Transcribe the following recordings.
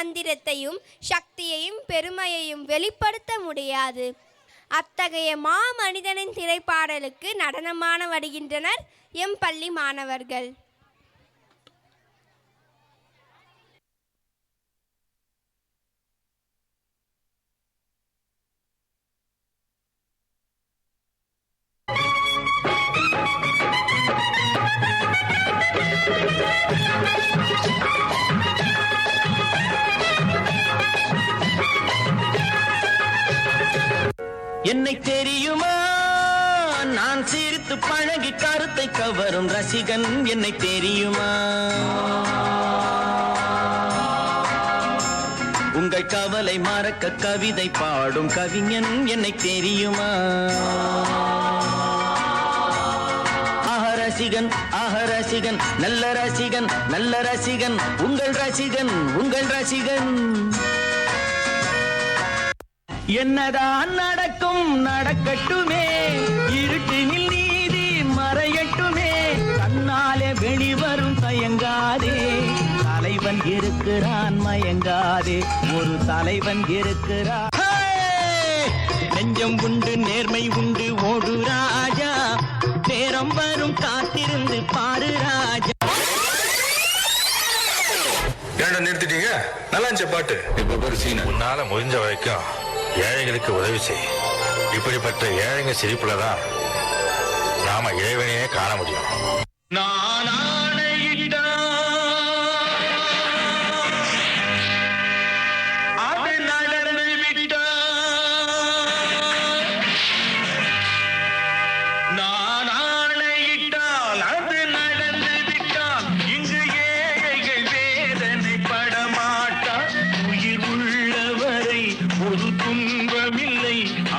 மந்திரத்தையும் சக்தியையும் பெருமையையும் வெளிப்படுத்த முடியாது. அத்தகைய மாமனிதனின் திரைப்பாடலுக்கு நடனமான வருகின்றனர் எம் பள்ளி மாணவர்கள். என்னை தெரியுமா? நான் சிரித்து பழகி கருத்தை கவரும் ரசிகன் என்னை தெரியுமா? உங்கள் கவலை மறக்க கவிதை பாடும் கவிஞன் என்னை தெரியுமா? ரசிகன் ஆஹ ரசிகன் நல்ல ரசிகன் நல்ல ரசிகன் உங்கள் ரசிகன் உங்கள் ரசிகன். என்னதான் நடக்கும் நடக்கட்டுமே. இருட்டினில் நீதி மறையட்டுமே. தன்னாலே வெளிவரும் தயங்காதே. தலைவன் இருக்கிறான் மயங்காதே. ஒரு தலைவன் இருக்கிறான்! நெஞ்சம் உண்டு நேர்மை உண்டு ஓடு ராஜா. நேரம் வரும் காத்திருந்து பாரு ராஜா. நிறுத்திட்டீங்க? நல்லா இருந்துச்சு பாட்டு. இப்ப பாரு சீன. உன்னால முடிஞ்ச வரைக்கும் ஏழைகளுக்கு உதவி செய். இப்படிப்பட்ட ஏழைங்க சிரிப்புல தான் நாம இறைவனையே காண முடியும். நான்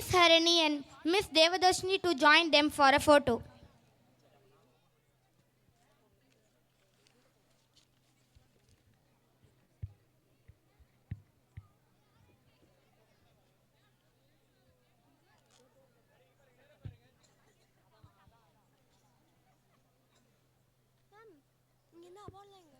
Miss Harini and Miss Devadashini to join them for a photo. இங்க என்ன அவார்ட்லாம் எங்க